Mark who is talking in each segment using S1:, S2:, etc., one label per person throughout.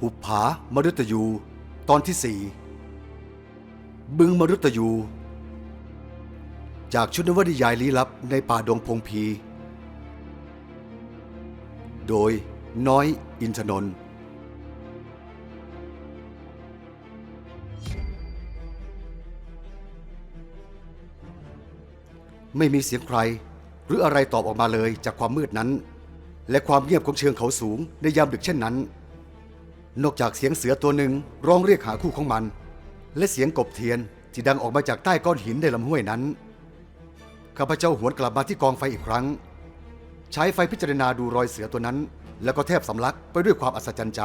S1: หุบผามรุตยู ตอนที่สี่บึงมรุตยู จากชุดนวนิยายลี้ลับในป่าดงพงพี โดยน้อยอินทนนท์ไม่มีเสียงใคร หรืออะไรตอบออกมาเลยจากความมืดนั้น และความเงียบของเชิงเขาสูงในยามดึกเช่นนั้น นอกจากเสียงเสือตัวหนึ่งร้องเรียกหาคู่ของมัน และเสียงกบเทียนที่ดังออกมาจากใต้ก้อนหินในลำห้วยนั้น ข้าพเจ้าหวนกลับมาที่กองไฟอีกครั้ง ใช้ไฟพิจารณาดูรอยเสือตัวนั้น แล้วก็แทบสำลักไปด้วยความอัศจรรย์ใจ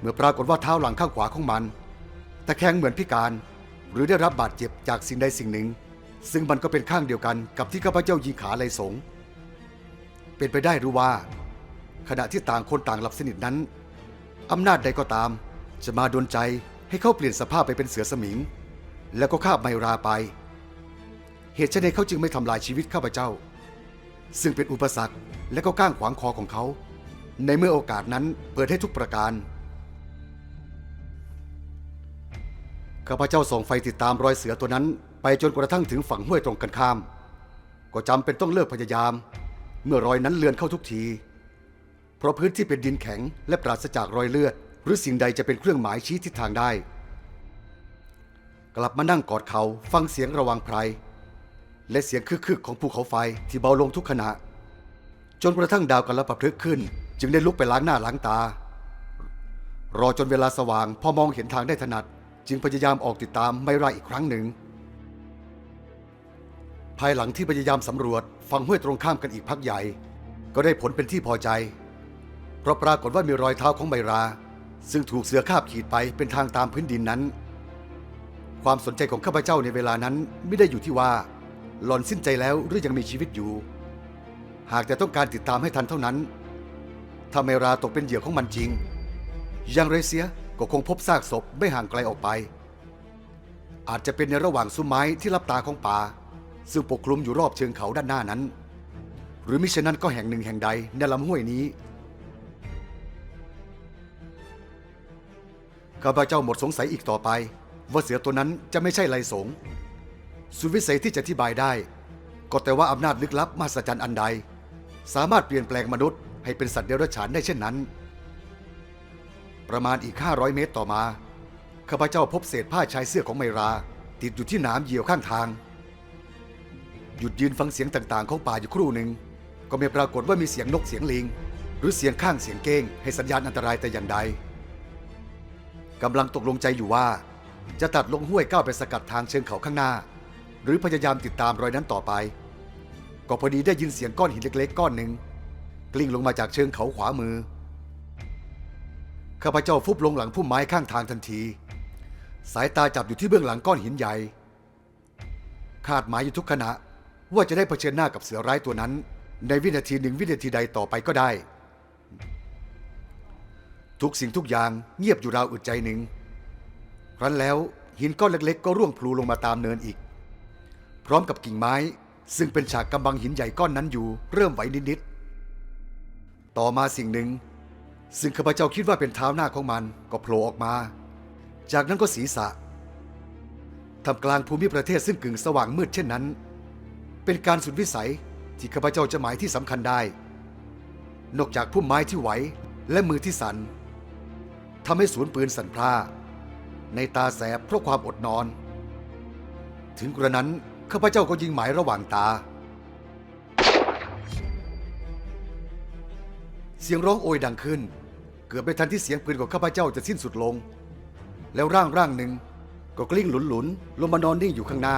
S1: เมื่อปรากฏว่าเท้าหลังข้างขวาของมันตะแคงเหมือนพิการ หรือได้รับบาดเจ็บจากสิ่งใดสิ่งหนึ่ง ซึ่งมันก็เป็นข้างเดียวกันกับที่ข้าพเจ้ายิงขาเลยสงเป็นไปได้หรือว่า ขณะที่ต่างคนต่างหลับสนิทนั้น อำนาจใดก็ตาม จะมาดนใจให้เขาเปลี่ยนสภาพไปเป็นเสือสมิง แล้วก็ฆ่าไมราไป เหตุไฉนเขาจึงไม่ทำลายชีวิตข้าพเจ้า ซึ่งเป็นอุปสรรคและก็ก้างขวางคอของเขา ในเมื่อโอกาสนั้นเปิดให้ทุกประการข้าพเจ้าส่องไฟติดตามรอยเสือตัวนั้น ไปจนกระทั่งถึงฝั่งห้วยตรงกันข้าม ก็จำเป็นต้องเลิกพยายาม เมื่อรอยนั้นเลือนเข้าทุกที ราะพื้นที่เป็นดินแข็งและปราศจากรอยเลือด หรือสิ่งใดจะเป็นเครื่องหมายชี้ทิศทางได้ กลับมานั่งกอดเขาฟังเสียงระวังไพรและเสียงคึกๆของภูเขาไฟที่เบาลงทุกขณะ จนกระทั่งดาวกันละประพฤกขึ้น จึงได้ลุกไปล้างหน้าล้างตา รอจนเวลาสว่างพอมองเห็นทางได้ถนัด จึงพยายามออกติดตามไม่ไรอีกครั้งหนึ่ง ภายหลังที่พยายามสำรวจฝั่งห้วยตรงข้ามกันอีกพักใหญ่ ก็ได้ผลเป็นที่พอใจ เพราะปรากฏว่ามีรอยเท้าของไมรา ซึ่งถูกเสือคาบขีดไปเป็นทางตามพื้นดินนั้น ความสนใจของข้าพเจ้าในเวลานั้นไม่ได้อยู่ที่ว่า หล่อนสิ้นใจแล้วหรือยังมีชีวิตอยู่ หากแต่ต้องการติดตามให้ทันเท่านั้น ถ้าไมราตกเป็นเหยื่อของมันจริงย่างไรเสียก็คงพบซากศพไม่ห่างไกลออกไป อาจจะเป็นในระหว่างซุ้มไม้ที่รับตาของป่า ซึ่งปกคลุมอยู่รอบเชิงเขาด้านหน้านั้น หรือมิฉะนั้นก็แห่งหนึ่งแห่งใดในลำห้วยนี้ ข้าพเจ้าหมดสงสัยอีกต่อไป ว่าเสือตัวนั้นจะไม่ใช่ไลสงสุดวิสัยที่จะอธิบายได้ ก็แต่ว่าอำนาจลึกลับมหัศจรรย์อันใด สามารถเปลี่ยนแปลงมนุษย์ให้เป็นสัตว์เดรัจฉานได้เช่นนั้น ประมาณอีก 500 เมตรต่อมาข้าพเจ้าพบเศษผ้าชายเสื้อของไมรา ติดอยู่ที่หนามเหยี่ยวข้างทาง หยุดยืนฟังเสียงต่างๆ ของป่าอยู่ครู่หนึ่งก็ไม่ปรากฏว่ามีเสียงนกเสียงลิง หรือเสียงข้างเสียงเก้งให้สัญญาณอันตรายแต่อย่างใด กำลังตกลงใจอยู่ว่า จะตัดลงห้วยก้าวไปสกัดทางเชิงเขาข้างหน้า หรือพยายามติดตามรอยนั้นต่อไป ก็พอดีได้ยินเสียงก้อนหินเล็ก ๆ ก้อนหนึ่งกลิ้งลงมาจากเชิงเขาขวามือข้าพเจ้าฟุบลงหลังพุ่มไม้ข้างทางทันที สายตาจับอยู่ที่เบื้องหลังก้อนหินใหญ่ คาดหมายอยู่ทุกขณะว่าจะได้เผชิญหน้ากับเสือร้ายตัวนั้น ในวินาทีหนึ่งวินาทีใดต่อไปก็ได้ ทุกสิ่งทุกอย่างเงียบอยู่ราวอึดใจหนึ่งครั้นแล้วหินก้อนเล็กๆ ก็ร่วงพลูลงมาตามเนินอีก พร้อมกับกิ่งไม้ ซึ่งเป็นฉากกำบังหินใหญ่ก้อนนั้นอยู่เริ่มไหวนิดๆต่อมาสิ่งหนึ่ง ซึ่งข้าพเจ้าคิดว่าเป็นเท้าหน้าของมันก็โผล่ออกมา จากนั้นก็ศีรษะทำกลางภูมิประเทศซึ่งกึ่งสว่างมืดเช่นนั้น เป็นการสุดวิสัยที่ข้าพเจ้าจะหมายที่สำคัญได้ นอกจากพุ่มไม้ที่ไหวและมือที่สั่น ทำให้สวนปืนสั่นพร่าในตาแสบเพราะความอดนอน ถึงกระนั้นข้าพเจ้าก็ยิงหมายระหว่างตา เสียงร้องโอยดังขึ้น เกือบไม่ทันที่เสียงปืนของข้าพเจ้าจะสิ้นสุดลง แล้วร่างร่างหนึ่งก็กลิ้งหลุนๆลงมานอนนิ่งอยู่ข้างหน้า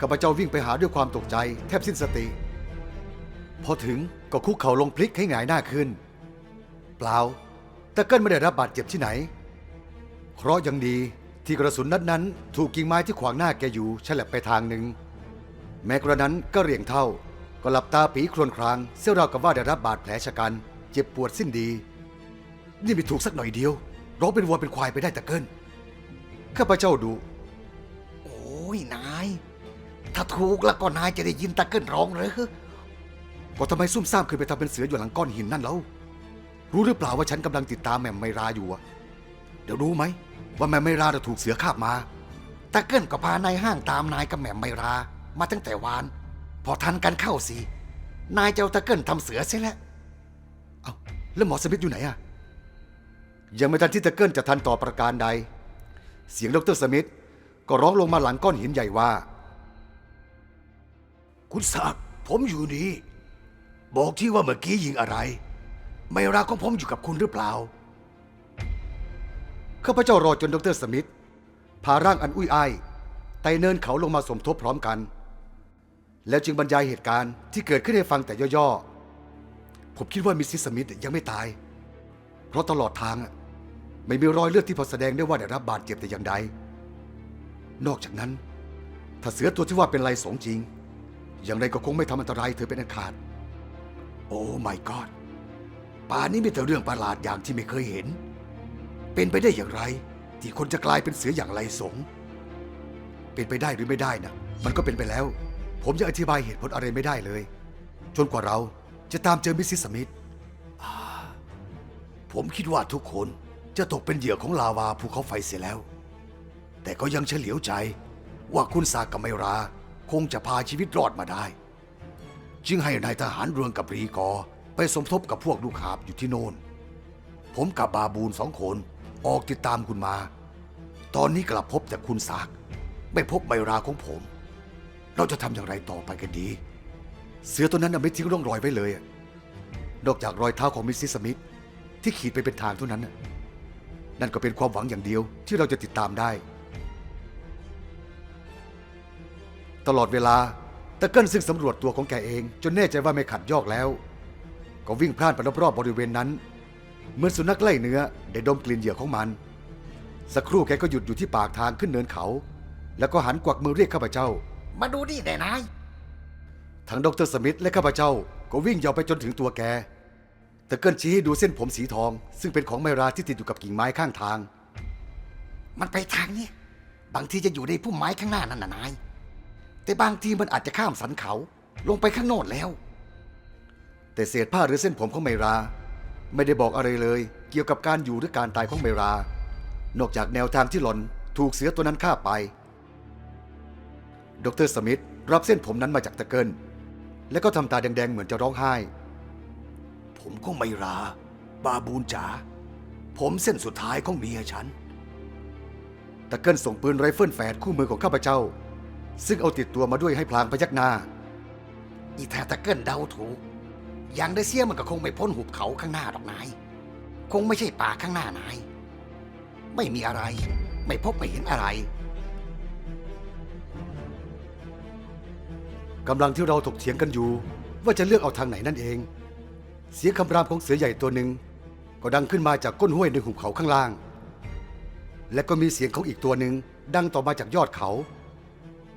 S1: ข้าพเจ้าวิ่งไปหาด้วยความตกใจ แทบสิ้นสติ พอถึงก็คุกเข่าลงพลิกให้หงายหน้าขึ้น เปล่า ตะเกิลไม่ได้รับบาดเจ็บที่ไหน เคราะห์ยังดีที่กระสุนนัดนั้น ถูกกิ่งไม้ที่ขวางหน้าแกอยู่ฉลับไปทางหนึ่ง แม้กระนั้นก็เรียงเท่า ก็หลับตาปีครวญคราง เสี้ยวราวกับว่าได้รับบาดแผลชะกัน เจ็บปวดสิ้นดี นี่ไม่ถูกสักหน่อยเดียวร้องเป็นวัวเป็นควายไปได้ตะเกิลข้าพเจ้าดู
S2: โอ้ยนาย ถ้าถูกแล้วก็นายจะได้ยินตะเกิลร้องเหรอ
S1: ก็ทำไมซุ่มซ่ามเคยไปทำเป็นเสืออยู่หลังก้อนหินนั่นแล้ว รู้หรือเปล่าว่าฉันกำลังติดตามแหม่มไมราอยู่อะเดี๋ยวรู้ไหม ว่าแหม่มไมราจะถูกเสือคาบมา
S2: ตะเกิลก็พานายห้างตามนายกับแหม่มไมรา มาตั้งแต่วาน พอทันกันเข้าสิ นายเจ้าตะเกิลทำเสือเสียแล้ว
S1: เอาแล้วหมอสมิธอยู่ไหนอะยังไม่ทันที่ตะเกิลจะทันต่อประการใด เสียงดรสมิธก็ร้องลงมาหลังก้อนหินใหญ่ว่า
S2: คุณศักดิ์ผมอยู่นี่ บอกที่ว่าเมื่อกี้ยิงอะไร ไมราของผมอยู่กับคุณหรือเปล่า
S1: ข้าพเจ้ารอจนดรสมิธพาร่างอันอุ้ยอ้ายไต่เนินเขาลงมาสมทบพร้อมกัน แล้วจึงบรรยายเหตุการณ์ที่เกิดขึ้นให้ฟังแต่ย่อๆ ผมคิดว่ามิสซิสสมิธยังไม่ตาย เพราะตลอดทางอะไม่มีรอยเลือดที่พอแสดงได้ว่าได้รับบาดเจ็บแต่อย่างใด นอกจากนั้น ถ้าเสือตัวที่ว่าเป็นลายสงจริง อย่างไรก็คงไม่ทำอันตรายเธอเป็นอันขาด
S2: โอ้ my god ป่านนี้มีแต่เรื่องประหลาดอย่างที่ไม่เคยเห็น เป็นไปได้อย่างไร ที่คนจะกลายเป็นเสืออย่างไรสง
S1: เป็นไปได้หรือไม่ได้นะมันก็เป็นไปแล้ว ผมยังอธิบายเหตุผลอะไรไม่ได้เลย จนกว่าเราจะตามเจอมิสซิสสมิธ
S2: ผมคิดว่าทุกคนจะตกเป็นเหยื่อของลาวาภูเขาไฟเสียแล้ว แต่ก็ยังเฉลียวใจว่าคุณสากกับไมราคงจะพาชีวิตรอดมาได้ จึงให้นายทหารเรืองกับรีกอ ไปสมทบกับพวกลูกหาบอยู่ที่โน่น ผมกับบาบูนสองคนออกติดตามคุณมา ตอนนี้กลับพบแต่คุณสากไม่พบไมราของผม เราจะทำอย่างไรต่อไปกันดี
S1: เสือตัวนั้นน่ะไม่ทิ้งร่องรอยไว้เลย นอกจากรอยเท้าของมิสซิสมิธที่ขีดไปเป็นทางเท่านั้น นั่นก็เป็นความหวังอย่างเดียวที่เราจะติดตามได้ ตลอดเวลาตะเกิลซึ่งสำรวจตัวของแกเอง จนแน่ใจว่าไม่ขัดยอกแล้ว ก็วิ่งพล่านไปรอบๆบริเวณนั้น เหมือนสุนัขไล่เนื้อได้ดมกลิ่นเหยื่อของมัน สักครู่แกก็หยุดอยู่ที่ปากทางขึ้นเนินเขา แล้วก็หันกวักมือเรียกข้าพเจ้า
S2: มาดูนี่ได้นาย
S1: ทั้งดรสมิธและข้าพเจ้าก็วิ่งยาวไปจนถึงตัวแกแต่เกิลชี้ให้ดูเส้นผมสีทอง ซึ่งเป็นของไมราที่ติดอยู่กับกิ่งไม้ข้างทาง
S2: มันไปทางเนี้ยบางทีจะอยู่ในพุ่มไม้ข้างหน้านั่นน่ะนาย แต่บางทีมันอาจจะข้ามสันเขาลงไปข้างโน้นแล้ว
S1: แต่เศษผ้าหรือเส้นผมของไมรา ไม่ได้บอกอะไรเลย เกี่ยวกับการอยู่หรือการตายของไมรา นอกจากแนวทางที่หล่อนถูกเสือตัวนั้นฆ่าไป ดรสมิธรับเส้นผมนั้นมาจากตะเกิลและก็ทำตาแดงๆเหมือนจะร้องไห้
S2: ผมก็ไม่รา บาบูนจ๋าผมเส้นสุดท้ายของเมียฉัน
S1: ตะเกิลส่งปืนไรเฟิลแฝดคู่มือของข้าพเจ้า ซึ่งเอาติดตัวมาด้วยให้พลางพยักหน้า
S2: อีแทตะเกิลเดาถูก อย่างได้เสียมันก็คงไม่พ้นหุบเขาข้างหน้าหรอกนาย คงไม่ใช่ป่าข้างหน้านาย ไม่มีอะไร ไม่พบไม่เห็นอะไร
S1: กำลังที่เราถกเถียงกันอยู่ ว่าจะเลือกเอาทางไหนนั่นเอง เสียงคำรามของเสือใหญ่ตัวหนึ่งก็ดังขึ้นมาจากก้นห้วยในหุบเขาข้างล่าง และก็มีเสียงของอีกตัวหนึ่งดังต่อมาจากยอดเขา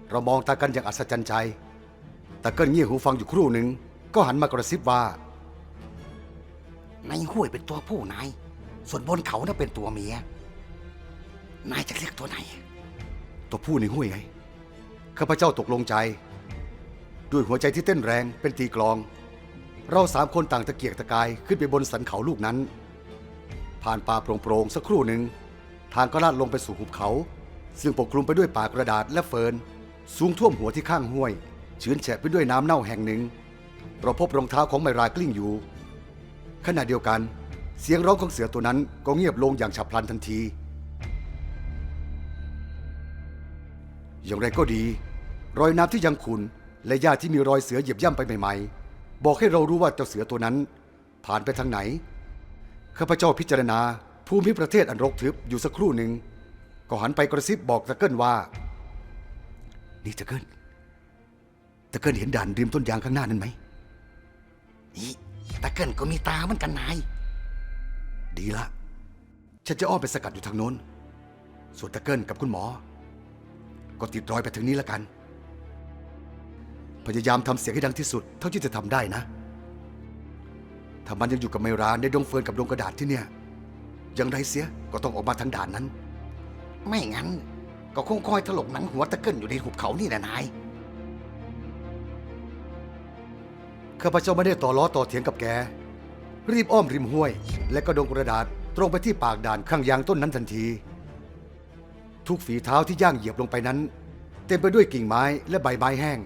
S1: เรามองตากันอย่างอัศจรรย์ใจตาเกิลเงี่ยหูฟังอยู่ครู่หนึ่ง ก็หันมากระซิบว่า
S2: ในห้วยเป็นตัวผู้นาย ส่วนบนเขาน่ะเป็นตัวเมีย นายจะเรียกตัวไหน
S1: ตัวผู้ในห้วยไง ข้าพเจ้าตกลงใจ ด้วยหัวใจที่เต้นแรงเป็นตีกลอง เราสามคนต่างตะเกียกตะกายขึ้นไปบนสันเขาลูกนั้น ผ่านป่าโปร่งๆสักครู่หนึ่ง ทางก็ลาดลงไปสู่หุบเขา ซึ่งปกคลุมไปด้วยป่ากระดาษและเฟิร์นสูงท่วมหัวที่ข้างห้วย ชื้นแฉะไปด้วยน้ำเน่าแห่งหนึ่ง เราพบรองเท้าของไมรากลิ้งอยู่ ขณะเดียวกัน เสียงร้องของเสือตัวนั้นก็เงียบลงอย่างฉับพลันทันที อย่างไรก็ดี รอยน้ำที่ยังขุนและหญ้าที่มีรอยเสือเหยียบย่ำไปใหม่ ๆ บอกให้เรารู้ว่าเจ้าเสือตัวนั้น ผ่านไปทางไหน ข้าพเจ้าพิจารณาภูมิประเทศอันรกทึบอยู่สักครู่หนึ่งก็หันไปกระซิบบอกตะเกิลว่า นี่ตะเกิลตะเกิลเห็นด่านริมต้นยางข้างหน้านั้นไหม
S2: นี่ตะเกิลก็มีตาเหมือนกันนาย
S1: ดีละ ฉันจะอ้อมไปสกัดอยู่ทางโน้น ส่วนตะเกิลกับคุณหมอ ก็ติดรอยไปทางนี้ละกัน พยายามทำเสียงให้ดังที่สุด เท่าที่จะทำได้นะ ถ้ามันยังอยู่กับไมราในดงเฟิร์นกับดงกระดาษที่เนี่ยย่างไรเสียก็ต้องออกมาทางด่านนั้น
S2: ไม่งั้น ก็คงคอยถลกหนังหัวตะเกิลอยู่ในหุบเขานี่แหละนาย
S1: ข้าพเจ้าไม่ได้ต่อล้อต่อเถียงกับแก
S2: รีบอ้อมริมห้วย และก็ดงกระดาษตรงไปที่ปากด่านข้างยางต้นนั้นทันที ทุกฝีเท้าที่ย่างเหยียบลงไปนั้น เต็มไปด้วยกิ่งไม้และใบไม้แห้ง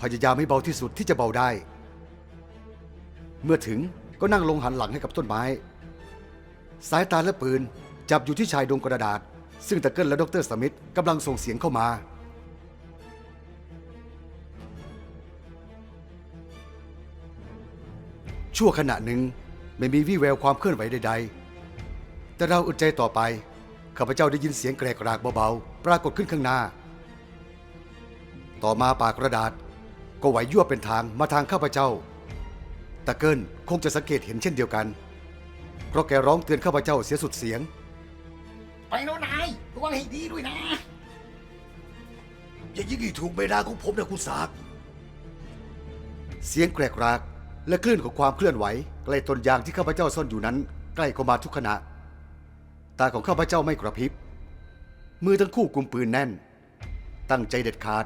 S2: พยายามให้เบาที่สุดที่จะเบาได้ เมื่อถึงก็นั่งลงหันหลังให้กับต้นไม้ สายตาและปืนจับอยู่ที่ชายดงกระดาษ ซึ่งตะเกิลและดรสมิธกำลังส่งเสียงเข้ามา ชั่วขณะหนึ่งไม่มีวี่แววความเคลื่อนไหวใดๆ แต่เราอึดใจต่อไป ข้าพเจ้าได้ยินเสียงแกรกรากเบาๆ ปรากฏขึ้นข้างหน้า ต่อมาปากกระดาษก็ไหวยั่วเป็นทางมาทางข้าพเจ้า ตะเกิลคงจะสังเกตเห็นเช่นเดียวกัน เพราะแกร้องเตือนข้าพเจ้าเสียสุดเสียง
S1: ไปโน่นนายระวังให้ดีด้วยนะ
S3: อย่ายิงให้ถูกใบหน้าของผมนะคุณศักดิ์
S2: เสียงแกรกราก และคลื่นของความเคลื่อนไหวใกล้ต้นยางที่ข้าพเจ้าซ่อนอยู่นั้น ใกล้เข้ามาทุกขณะ ตาของข้าพเจ้าไม่กระพริบ มือทั้งคู่กุมปืนแน่น ตั้งใจเด็ดขาด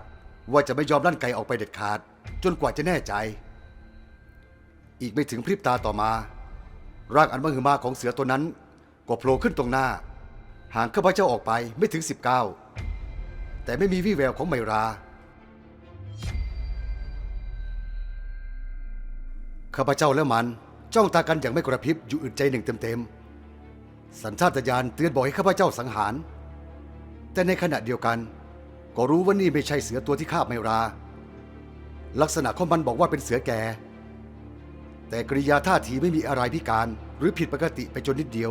S2: ว่าจะไม่ยอมลั่นไกออกไปเด็ดขาด จนกว่าจะแน่ใจ อีกไม่ถึงพริบตาต่อมา ร่างอันมหึมาของเสือตัวนั้น ก็โผล่ขึ้นตรงหน้า ห่างข้าพเจ้าออกไปไม่ถึง 19 แต่ไม่มีวี่แววของไมรา ข้าพเจ้าและมันจ้องตากันอย่างไม่กระพริบอยู่อึดใจหนึ่งเต็มๆ สัญชาตญาณเตือนบอกให้ข้าพเจ้าสังหาร แต่ในขณะเดียวกัน ก็รู้ว่านี่ไม่ใช่เสือตัวที่คาไมรา ลักษณะของมันบอกว่าเป็นเสือแก่ แต่กริยาท่าทีไม่มีอะไรพิการหรือผิดปกติไปจนนิดเดียว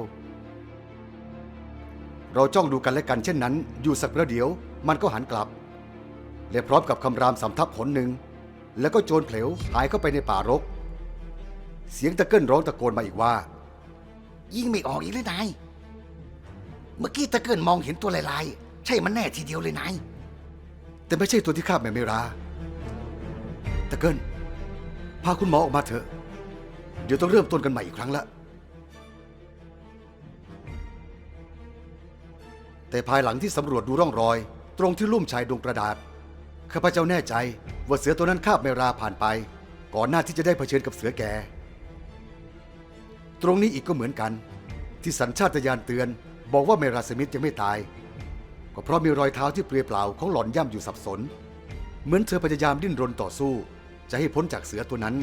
S2: เราจ้องดูกันและกันเช่นนั้น อยู่สักประเดี๋ยว มันก็หันกลับ และพร้อมกับคำรามสำทับหนหนึ่ง แล้วก็โจรเผลวหายเข้าไปในป่ารก เสียงตะเกิลร้องตะโกนมาอีกว่า
S1: ยิงไม่ออกอีกเลยนาย เมื่อกี้ตะเกินมองเห็นตัวลายๆ ใช่มันแน่ทีเดียวเลยนาย
S2: แต่ไม่ใช่ตัวที่คาแม่เมรา ตะเกิลพาคุณหมอออกมาเถอะ เดี๋ยวต้องเริ่มต้นกันใหม่อีกครั้งละ แต่ภายหลังที่สำรวจดูร่องรอย ตรงที่ลุ่มชายดงกระดาษ ข้าพเจ้าแน่ใจว่าเสือตัวนั้นคาบเมราผ่านไป ก่อนหน้าที่จะได้เผชิญกับเสือแก่ ตรงนี้อีกก็เหมือนกัน ที่สัญชาตญาณเตือน บอกว่าเมราสมิธยังไม่ตาย ก็เพราะมีรอยเท้าที่เปลือยเปล่าของหล่อนย่ำอยู่สับสน เหมือนเธอพยายามดิ้นรนต่อสู้ จะให้พ้นจากเสือตัวนั้น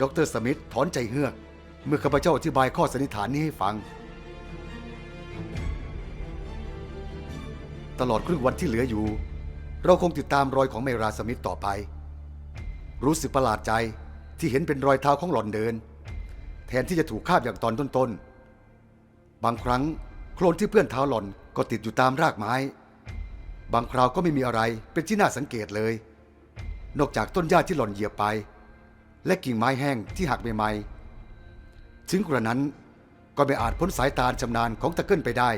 S2: ดรสมิธถอนใจเฮือก เมื่อข้าพเจ้าอธิบายข้อสันนิษฐานนี้ให้ฟัง ตลอดครึ่งวันที่เหลืออยู่ เราคงติดตามรอยของเมราสมิธต่อไป รู้สึกประหลาดใจที่เห็นเป็นรอยเท้าของหล่อนเดิน แทนที่จะถูกคาบอย่างตอนต้นๆ บางครั้งโคลนที่เปื้อนเท้าหล่อนก็ติดอยู่ตามรากไม้ บางคราวก็ไม่มีอะไรเป็นที่น่าสังเกตเลย นอกจากต้นหญ้าที่หล่อนเหยียบไป และกิ่งไม้แห้งที่หักใหม่ๆถึงกระนั้นก็ไม่อาจพ้นสายตาชำนาญของตะเกิลไปได้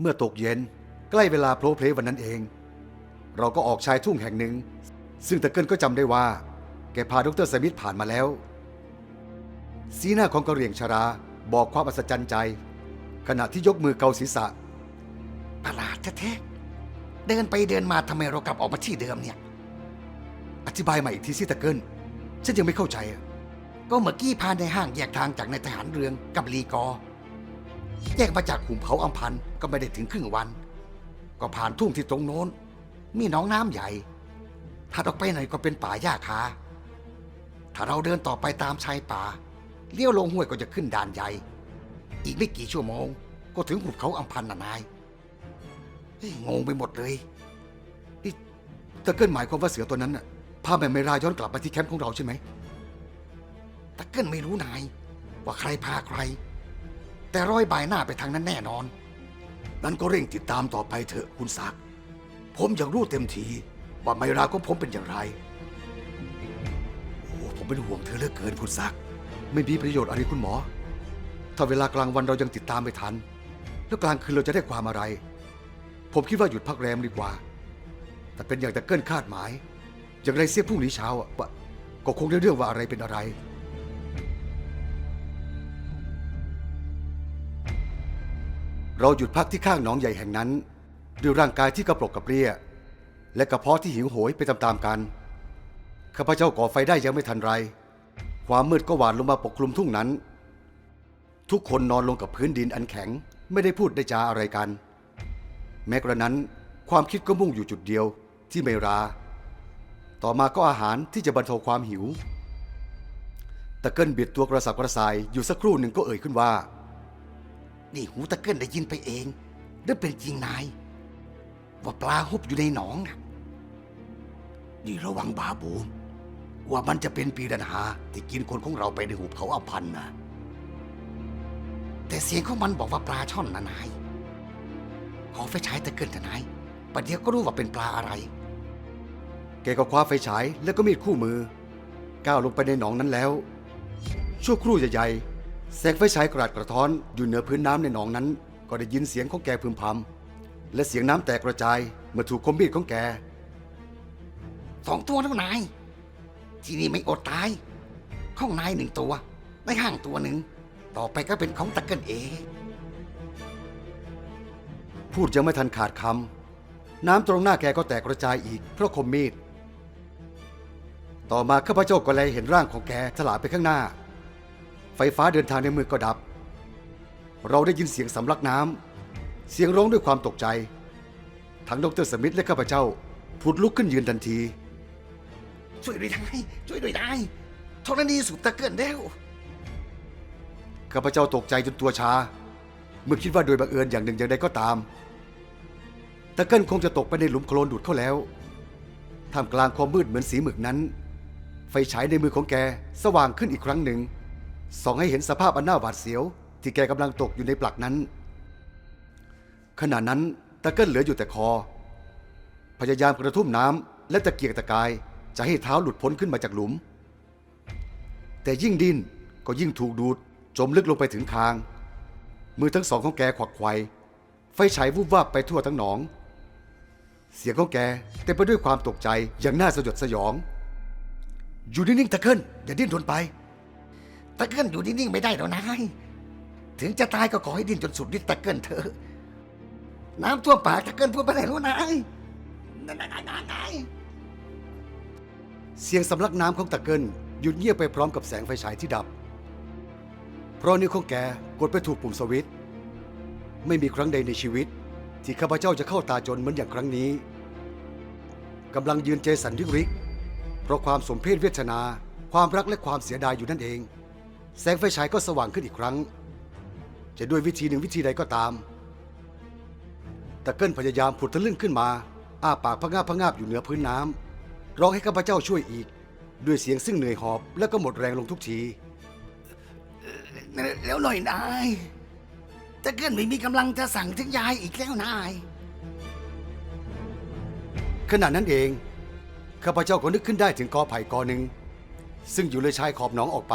S2: เมื่อตกเย็นใกล้เวลาโพลเพลวันนั้นเอง เราก็ออกชายทุ่งแห่งหนึ่ง ซึ่งตะเกิลก็จำได้ว่า แกพาดรสมิธผ่านมาแล้ว สีหน้าของกระเหรี่ยงชราบอกความอัศจรรย์ใจ ขณะที่ยกมือเกาศีรษะ
S1: ประหลาดแท้ๆเดินไปเดินมาทำไมเรากลับออกมาที่เดิมเนี่ย
S2: อธิบายใหมาอีกทีสิตะเกิลฉันยังไม่เข้าใจอะ
S1: ก็เมื่อกี้พานในห้างแยกทางจากนายทหารเรืองกับลีกอ แยกมาจากหุมเขาอัมพันก็ไม่ได้ถึงครึ่งวัน ก็ผ่านทุ่งที่ตรงโน้น มีหนองน้ำใหญ่ ถัดออกไปหน่อยก็เป็นป่าหญ้าคาถ้าเราเดินต่อไปตามชายป่า เลี้ยวลงห้วยก็จะขึ้นด่านใหญ่ อีกไม่กี่ชั่วโมง ก็ถึงหุบเขาอัมพันธ์น่ะนายงงไปหมดเลย
S2: นี่ตะเกิลหมายความว่าเสือตัวนั้นน่ะพาแม่เมราย้อนกลับมาที่แคมป์ของเราใช่ไหม
S1: ตะเกิลไม่รู้นาย ว่าใครพาใคร แต่ร้อยบายหน้าไปทางนั้นแน่นอน
S3: นั้นก็เร่งติดตามต่อไปเถอะคุณศักดิ์ผมอยากรู้เต็มที ว่าไมราของผมเป็นอย่างไร โอ้ผมเป็นห่วงเธอเหลือเกินคุณศัก
S2: ไม่มีประโยชน์อะไรคุณหมอ ถ้าเวลากลางวันเรายังติดตามไม่ทัน แล้วกลางคืนเราจะได้ความอะไร ผมคิดว่าหยุดพักแรมดีกว่า แต่เป็นอย่างแตะเกิลคาดหมาย อย่างไรเสียพรุ่งนี้เช้าอะว่าก็คงได้เรื่องว่าอะไรเป็นอะไรเราหยุดพักที่ข้างหนองใหญ่แห่งนั้น ด้วยร่างกายที่กระปรกกระเปรี้ย และกระเพาะที่หิวโหยไปตามๆกัน ข้าพเจ้าก่อไฟได้ยังไม่ทันไร ความมืดก็หวานลงมาปกคลุมทุ่งนั้น ทุกคนนอนลงกับพื้นดินอันแข็งไม่ได้พูดได้จาอะไรกัน แม้กระนั้นความคิดก็มุ่งอยู่จุดเดียวที่เมรา ต่อมาก็อาหารที่จะบรรเทาความหิว ตะเกิลเบียดตัวกระสับกระส่ายอยู่สักครู่หนึ่งก็เอ่ยขึ้นว่า
S1: นี่หูตะเกิลได้ยินไปเองหรือเป็นจริงนาย ว่าปลาฮุบอยู่ในหนองนะ
S3: นี่ระวังบาบูมว่ามันจะเป็นปีดันหาที่กินคนของเราไปในหุบเขาอพันนะ
S1: แต่เสียงของมันบอกว่าปลาช่อนนะนาย ขอไฟฉายตะเกิลเถอะนายประเดี๋ยวก็รู้ว่าเป็นปลาอะไร
S2: แกก็คว้าไฟฉายและก็มีดคู่มือ ก้าวลงไปในหนองนั้นแล้ว ชั่วครู่ใหญ่ๆแสงไฟฉายกระดกระท้อนอยู่เหนือพื้นน้ำในหนองนั้น ก็ได้ยินเสียงของแกพึมพำและเสียงน้ำแตกกระจายเมื่อถูกคมมีดของแก
S1: สองตัวแล้วนาย ที่นี่ไม่อดตาย ข้องนายหนึ่งตัว ในห้างตัวหนึ่ง ต่อไปก็เป็นของตะเกิลเอง
S2: พูดยังไม่ทันขาดคำน้ำตรงหน้าแกก็แตกกระจายอีกเพราะคมมีด ต่อมาข้าพเจ้าก็เลยเห็นร่างของแกถลาไปข้างหน้า ไฟฟ้าเดินทางในมือก็ดับ เราได้ยินเสียงสำลักน้ำเสียงร้องด้วยความตกใจ ทั้งดรสมิธและข้าพเจ้าผุดลุกขึ้นยืนทันที
S1: ช่วยด้วยนายช่วยด้วยนายธรณีสูบตะเกิลแล้ว
S2: ข้าพเจ้าตกใจจนตัวชา เมื่อคิดว่าโดยบังเอิญอย่างหนึ่งอย่างใดก็ตามตะเกิลคงจะตกไปในหลุมโคลนดูดเข้าแล้ว ท่ามกลางความมืดเหมือนสีหมึกนั้น ไฟฉายในมือของแกสว่างขึ้นอีกครั้งหนึ่ง ส่องให้เห็นสภาพอันน่าหวาดเสียว ที่แกกำลังตกอยู่ในปลักนั้น ขณะนั้นตะเกิลเหลืออยู่แต่คอ พยายามกระทุ่มน้ำและตะเกียกตะกาย จะให้เท้าหลุดพ้นขึ้นมาจากหลุม แต่ยิ่งดิ้นก็ยิ่งถูกดูดจมลึกลงไปถึงคาง มือทั้งสองของแกขวักไขวไฟฉายวูบวาบไปทั่วทั้งหนอง เสียงของแกเต็มไปด้วยความตกใจอย่างน่าสยดสยอง อยู่นิ่งๆตะเกิลอย่าดิ้นรนไป
S1: ตะเกิลอยู่นิ่งๆไม่ได้หรอกนายถึงจะตายก็ขอให้ดิ้นจนสุดฤทธิ์ตะเกิลเถอะน้ำท่วมปากตะเกิลพูดไปไหนรู้นายนายนายนายนาย
S2: เสียงสำลักน้ำของตะเกิลหยุดเงียบไปพร้อมกับแสงไฟฉายที่ดับ เพราะนิ้วของแกกดไปถูกปุ่มสวิตช์ไม่มีครั้งใดในชีวิต ที่ข้าพเจ้าจะเข้าตาจนเหมือนอย่างครั้งนี้กำลังยืนเจสันริกริก เพราะความสมเพศเวทนา ความรักและความเสียดายอยู่นั่นเอง แสงไฟฉายก็สว่างขึ้นอีกครั้ง จะด้วยวิธีหนึ่งวิธีใดก็ตามตะเกิลพยายามผุดทะลึ่งขึ้นมา อ้าปากพะงาบพะงาบอยู่เหนือพื้นน้ำ ร้องให้ข้าพเจ้าช่วยอีก ด้วยเสียงซึ่งเหนื่อยหอบและก็หมดแรงลงทุกที
S1: แล้วหน่อยนายตะเกิลไม่มีกำลังจะสั่งถึงยายอีกแล้วนาย
S2: ขณะนั้นเองข้าพเจ้าก็นึกขึ้นได้ถึงกอไผ่กอหนึ่งซึ่งอยู่เลยชายขอบหนองออกไป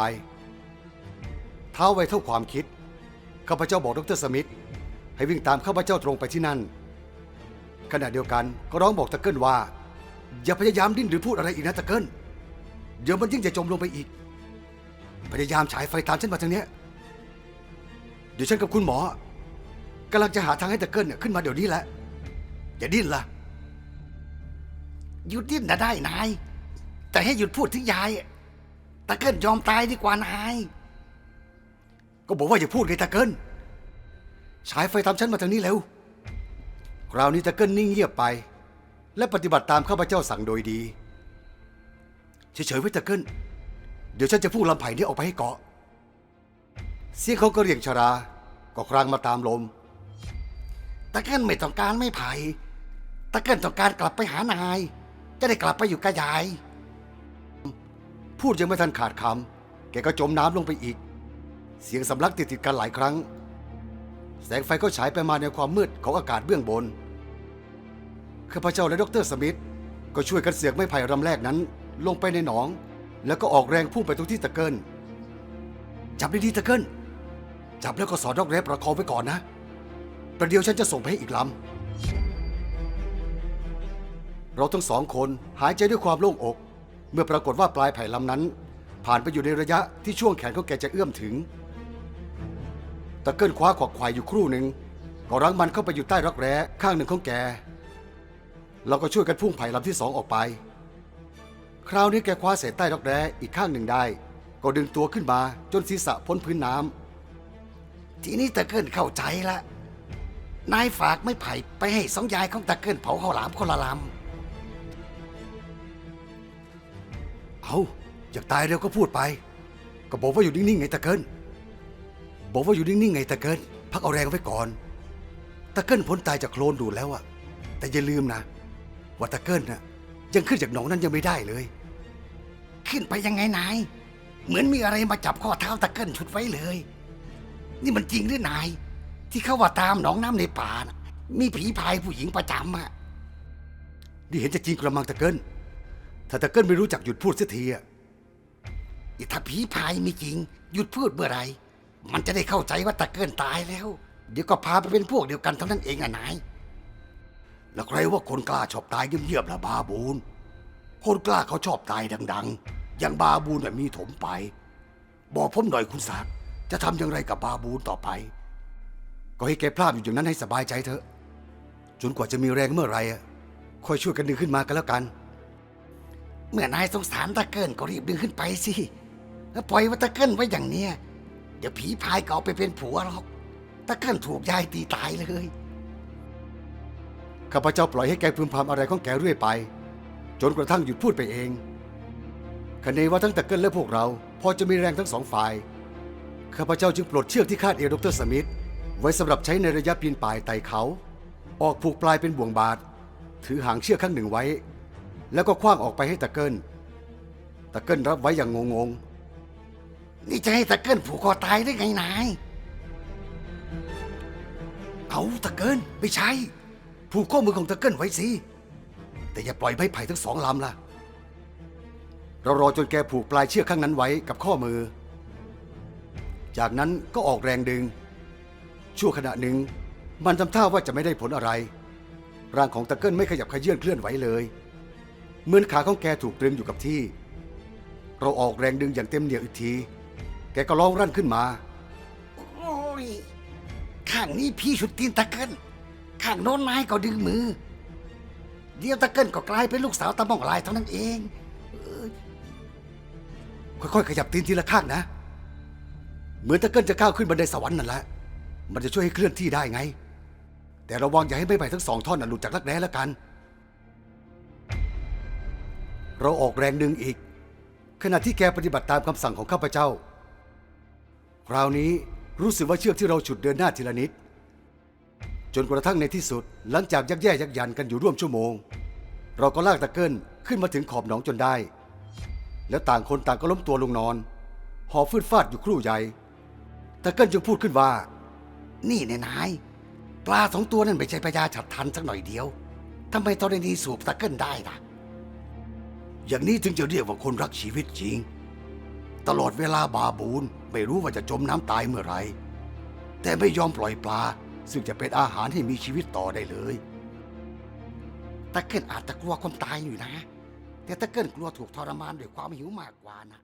S2: เท้าไว้เท่าความคิดข้าพเจ้าบอกดรสมิธให้วิ่งตามข้าพเจ้าตรงไปที่นั่น ขณะเดียวกันก็ร้องบอกตะเกิลว่า อย่าพยายามดิ้นหรือพูดอะไรอีกนะตะเกิลเดี๋ยวมันยิ่งจะจมลงไปอีก พยายามฉายไฟตามฉันมาทางเนี้ยเดี๋ยวฉันกับคุณหมอกำลังจะหาทางให้ตะเกิลเนี่ยขึ้นมาเดี๋ยวนี้แหละ อย่าดิ้นละ
S1: หยุดดิ้นนะได้นาย แต่ให้หยุดพูดถึงยายตะเกิลยอมตายดีกว่านาย
S2: ก็บอกว่าอย่าพูดไงตะเกิลฉายไฟตามฉันมาทางนี้เร็วคราวนี้ตะเกิลนิ่งเงียบไป และปฏิบัติตามข้าพเจ้าสั่งโดยดี เฉยๆไว้ตะเกิลเดี๋ยวฉันจะพูดลำไผ่นี้ออกไปให้เกาะ เสียงเขาก็เรียงชรา ก็ครางมาตามลม
S1: ตะเกิลไม่ต้องการไม่ไผ่ ตะเกิลต้องการกลับไปหานาย จะได้กลับไปอยู่กับยาย
S2: พูดยังไม่ทันขาดคำ แกก็จมน้ำลงไปอีก เสียงสำลักติดติดกันหลายครั้ง แสงไฟก็ฉายไปมาในความมืดของอากาศเบื้องบน ข้าพเจ้าและดรสมิธก็ช่วยกันเสียกไม้ไผ่รำแรกนั้น ลงไปในหนอง แล้วก็ออกแรงพุ่งไปตรงที่ตะเกิลจับดีๆตะเกิลจับแล้วก็สอดดอกแรบประคองไว้ก่อนนะ ประเดี๋ยวฉันจะส่งไปให้อีกลำ เราทั้งสองคนหายใจด้วยความโล่งอก เมื่อปรากฏว่าปลายไผ่ลำนั้น ผ่านไปอยู่ในระยะที่ช่วงแขนของแกจะเอื้อมถึง ตะเกิลคว้าขวักควายอยู่ครู่หนึ่งก็รั้งมันเข้าไปอยู่ใต้รักแร้ข้างหนึ่งของแก เราก็ช่วยกันพุ่งไผ่ลำที่สองออกไป คราวนี้แกคว้าเศษใต้ดอกแร้อีกข้างหนึ่งได้ ก็ดึงตัวขึ้นมาจนศีรษะพ้นพื้นน้ำ
S1: ทีนี้ตะเกินเข้าใจละนายฝากไม่ไผ่ไปให้สองยายของตะเกินเผาข้าวหลามคนละลำ
S2: เอาอยากตายเร็วก็พูดไป ก็บอกว่าอยู่นิ่งๆไงตะเกินบอกว่าอยู่นิ่งๆไงตะเกินพักเอาแรงไว้ก่อนตะเกินพ้นตายจากโคลนดูแล้วอะแต่อย่าลืมนะ ว่าตะเกินน่ะยังขึ้นจากหนองนั้นยังไม่ได้เลย
S1: ขึ้นไปยังไงนาย เหมือนมีอะไรมาจับข้อเท้าตะเกินชุดไว้เลย นี่มันจริงหรือนาย ที่เขาว่าตามหนองน้ำในป่านะมีผีพายผู้หญิงประจำอะ
S2: นี่เห็นจะจริงกระมังตะเกินถ้าตะเกินไม่รู้จักหยุดพูดเสียทีอะ
S1: อีถ้าผีพายมีจริง หยุดพูดเมื่อไหรมันจะได้เข้าใจว่าตะเกินตายแล้ว เดี๋ยวก็พาไปเป็นพวกเดียวกันเท่านั้นเองอะนาย
S3: แล้วใครว่าคนกล้าชอบตายเงียบๆล่ะบาบูน คนกล้าเขาชอบตายดัง ๆ อย่างบาบูนน่ะมีถมไป บอกผมหน่อยคุณศักดิ์จะทำอย่างไรกับบาบูนต่อไป
S2: ก็ให้แกพลาดอยู่อย่างนั้นให้สบายใจเถอะ จนกว่าจะมีแรงเมื่อไหรอะค่อยช่วยกันดึงขึ้นมากันแล้วกัน
S1: เมื่อนายสงสารตะเกินก็รีบดึงขึ้นไปสิแล้วปล่อยว่าตะเกินไว้อย่างเนี้ยเดี๋ยวผีพายก็เอาไปเป็นผัวหรอกตะเกินถูกยายตีตายเลย
S2: ข้าพเจ้าปล่อยให้แกพึมพำอะไรของแกเรื่อยไป จนกระทั่งหยุดพูดไปเองคะเนว่าทั้งตะเกิลและพวกเรา พอจะมีแรงทั้งสองฝ่าย ข้าพเจ้าจึงปลดเชือกที่คาดเอวดรสมิธไว้สำหรับใช้ในระยะปีนป่ายไต่เขา ออกผูกปลายเป็นบ่วงบาดถือหางเชือกข้างหนึ่งไว้ แล้วก็คว้างออกไปให้ตะเกิลตะเกิลรับไว้อย่างงง
S1: นี่จะให้ตะเกินผูกคอตายได้ไงนาย
S2: เอาตะเกิลไม่ใช่ ผูกข้อมือของตะเกิลไว้สิ แต่อย่าปล่อยไม้ไผ่ทั้งสองลำล่ะ เรารอจนแกผูกปลายเชือกข้างนั้นไว้กับข้อมือ จากนั้นก็ออกแรงดึง ชั่วขณะหนึ่ง มันทำท่าว่าจะไม่ได้ผลอะไร ร่างของตะเกิลไม่ขยับขยื่นเคลื่อนไหวเลยเหมือนขาของแกถูกตรึงอยู่กับที่ เราออกแรงดึงอย่างเต็มเหนี่ยวอีกที แกก็ร้องรั่นขึ้นมา
S1: โอ้ย ข้างนี้พี่ชุดตีนตะเกิน ข้างโน้นนายก็ดึงมือ เดียวตะเกินก็กลายเป็นลูกสาวตะม่องลายเท่านั้นเอง
S2: ค่อยๆขยับตีนทีละข้างนะ เหมือนตะเกิลจะก้าวขึ้นบันไดสวรรค์นั่นแหละ มันจะช่วยให้เคลื่อนที่ได้ไง แต่ระวังอย่าให้ไม้ไผ่ทั้งสองท่อนน่ะหลุดจากรักแร้แล้วกัน เราออกแรงดึงอีก ขณะที่แกปฏิบัติตามคำสั่งของข้าพเจ้า คราวนี้รู้สึกว่าเชือกที่เราฉุดเดินหน้าทีละนิด จนกระทั่งในที่สุด หลังจากยักแย่ยักยันกันอยู่ร่วมชั่วโมง เราก็ลากตะเกิลขึ้นมาถึงขอบหนองจนได้ แล้วต่างคนต่างก็ล้มตัวลงนอนหอบฟืดฟาดอยู่ครู่ใหญ่ตะเกิลจึงพูดขึ้นว่า
S1: นี่เนี่ยนาย ปลาสองตัวนั่นไม่ใช่พญาฉัดทันสักหน่อยเดียวทำไมตอนนี้สูบตะเกินได้ล่ะ
S3: อย่างนี้ถึงจะเรียกว่าคนรักชีวิตจริง ตลอดเวลาบาบูนไม่รู้ว่าจะจมน้ำตายเมื่อไหรแต่ไม่ยอมปล่อยปลา ซึ่งจะเป็นอาหารที่มีชีวิตต่อได้เลย
S1: ตะเกินอาจจะกลัวความตายอยู่นะ แต่ตะเกินกลัวถูกทรมานด้วยความหิวมากกว่านะ